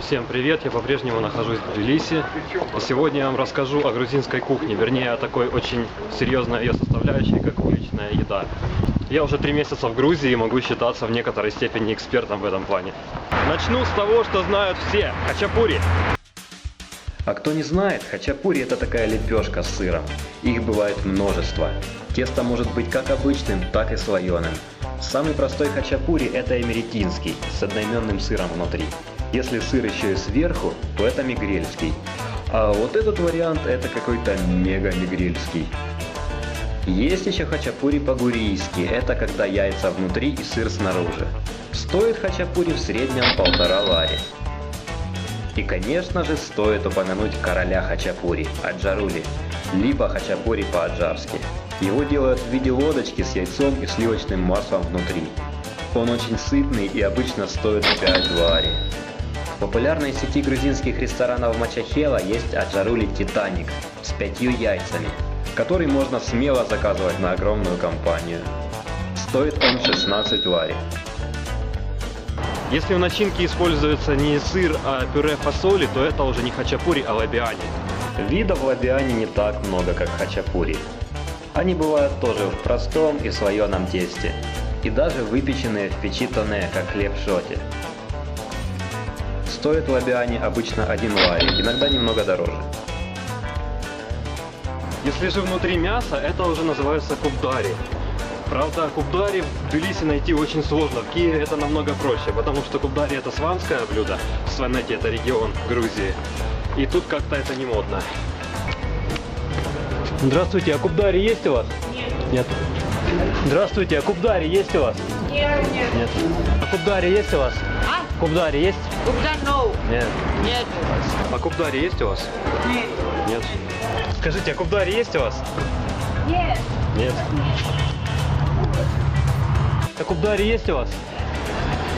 Всем привет, я по-прежнему нахожусь в Тбилиси. И сегодня я вам расскажу о грузинской кухне, вернее о такой очень серьезной ее составляющей, как уличная еда. Я уже три месяца в Грузии и могу считаться в некоторой степени экспертом в этом плане. Начну с того, что знают все. Хачапури. А кто не знает, хачапури это такая лепешка с сыром. Их бывает множество. Тесто может быть как обычным, так и слоеным. Самый простой хачапури это эмеретинский, с одноименным сыром внутри. Если сыр еще и сверху, то это мигрельский. А вот этот вариант это какой-то мега мигрельский. Есть еще хачапури по-гурийски, это когда яйца внутри и сыр снаружи. Стоит хачапури в среднем полтора лари. И конечно же стоит упомянуть короля хачапури, Аджарули, либо хачапури по-аджарски. Его делают в виде лодочки с яйцом и сливочным маслом внутри. Он очень сытный и обычно стоит 5 лари. В популярной сети грузинских ресторанов Мачахела есть Аджарули Титаник с пятью яйцами, который можно смело заказывать на огромную компанию. Стоит он 16 лари. Если в начинке используется не сыр, а пюре фасоли, то это уже не хачапури, а лабиани. Видов лабиани не так много, как хачапури. Они бывают тоже в простом и слоеном тесте, и даже выпеченные в печи тоне, как хлеб шоти. Стоит лабиани обычно 1 лари, иногда немного дороже. Если же внутри мясо, это уже называется кубдари. Правда, кубдари в Тбилиси найти очень сложно. В Киеве это намного проще, потому что кубдари это сванское блюдо. Сванети это регион Грузии. И тут как-то это не модно. Здравствуйте, а кубдари есть у вас? Нет. Нет. Здравствуйте, а кубдари есть у вас? Нет, нет. Нет. А кубдари есть у вас? А? Кубдари есть? Куда no? Нет. Нет. А кубдари есть у вас? Нет. Нет. Скажите, а кубдари есть у вас? Нет. Нет. А кубдари есть у вас?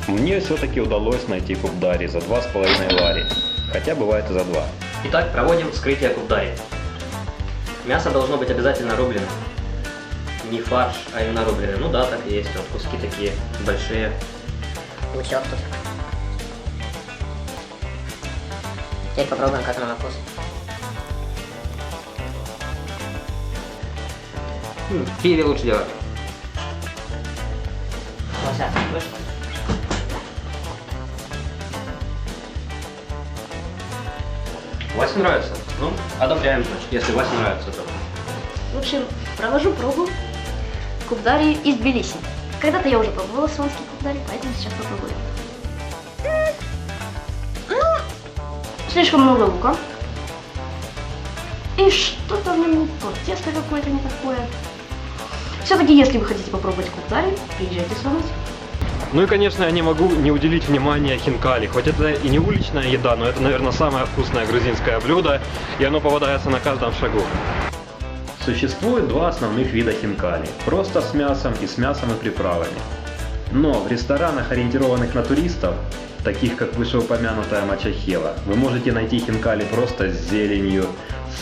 Мне все-таки удалось найти кубдари за 2,5 лари, хотя бывает и за 2. Итак, проводим вскрытие кубдари. Мясо должно быть обязательно рублено. Не фарш, а именно рубленый. Ну да, так и есть. Вот куски такие большие. Лучок тут. Теперь попробуем, как оно на вкус. В Киеве лучше делать. Лося, слышь? Васе нравится? Ну, одобряем, значит, если Васе нравится, то. В общем, провожу пробу кубдари из Тбилиси. Когда-то я уже пробовала слонский кубдари, поэтому сейчас попробую. Слишком много лука. И что-то в нем не то. Тесто какое-то не такое. Все-таки, если вы хотите попробовать кубдари, приезжайте с нами. Ну и, конечно, я не могу не уделить внимания хинкали. Хоть это и не уличная еда, но это, наверное, самое вкусное грузинское блюдо, и оно попадается на каждом шагу. Существует два основных вида хинкали – просто с мясом и с мясом и приправами. Но в ресторанах, ориентированных на туристов, таких как вышеупомянутая Мачахела, вы можете найти хинкали просто с зеленью,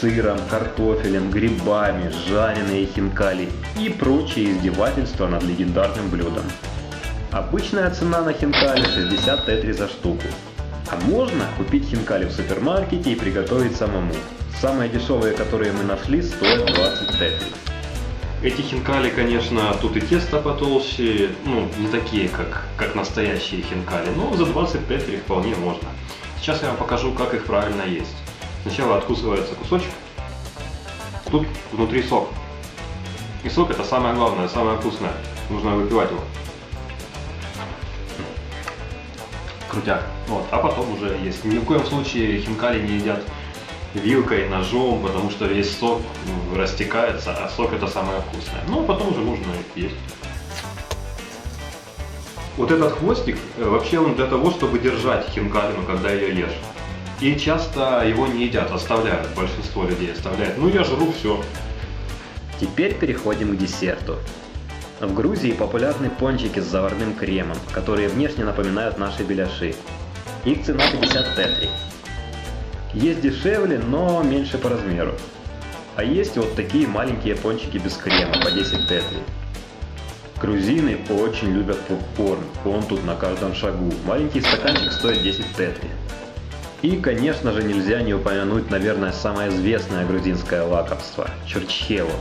сыром, картофелем, грибами, жареные хинкали и прочие издевательства над легендарным блюдом. Обычная цена на хинкали 60 тетри за штуку. А можно купить хинкали в супермаркете и приготовить самому. Самые дешевые, которые мы нашли, стоят 20 тетри. Эти хинкали, конечно, тут и тесто потолще, ну, не такие, как, как настоящие хинкали, но за 25 их вполне можно. Сейчас я вам покажу, как их правильно есть. Сначала откусывается кусочек, тут внутри сок. И сок это самое главное, самое вкусное. Нужно выпивать его. Крутяк. Вот. А потом уже есть. Ни в коем случае хинкали не едят вилкой, ножом, потому что весь сок ну, растекается, а сок это самое вкусное. Ну, а потом уже можно есть. Вот этот хвостик, э, вообще он для того, чтобы держать хинкалину, когда ее ешь. И часто его не едят, оставляют, большинство людей оставляет. Ну, я жру все. Теперь переходим к десерту. В Грузии популярны пончики с заварным кремом, которые внешне напоминают наши беляши. Их цена 50 тетри. Есть дешевле, но меньше по размеру. А есть вот такие маленькие пончики без крема по 10 тетри. Грузины очень любят попкорн, он тут на каждом шагу. Маленький стаканчик стоит 10 тетри. И, конечно же, нельзя не упомянуть, наверное, самое известное грузинское лакомство – чурчхелу.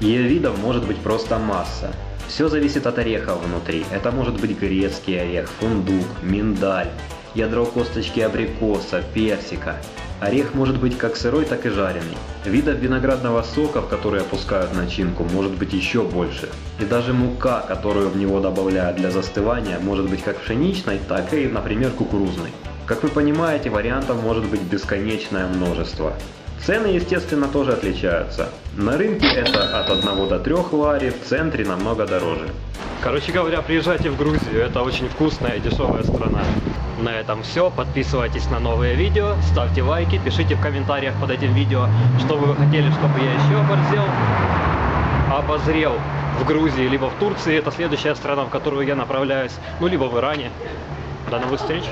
Ее видов может быть просто масса. Все зависит от орехов внутри. Это может быть грецкий орех, фундук, миндаль, ядро косточки абрикоса, персика. Орех может быть как сырой, так и жареный. Видов виноградного сока, в который опускают начинку, может быть еще больше. И даже мука, которую в него добавляют для застывания, может быть как пшеничной, так и, например, кукурузной. Как вы понимаете, вариантов может быть бесконечное множество. Цены, естественно, тоже отличаются. На рынке это от 1 до 3 лари, в центре намного дороже. Короче говоря, приезжайте в Грузию, это очень вкусная и дешевая страна. На этом все. Подписывайтесь на новые видео, ставьте лайки, пишите в комментариях под этим видео, что вы хотели, чтобы я еще оборзел, обозрел в Грузии, либо в Турции. Это следующая страна, в которую я направляюсь, ну либо в Иране. До новых встреч!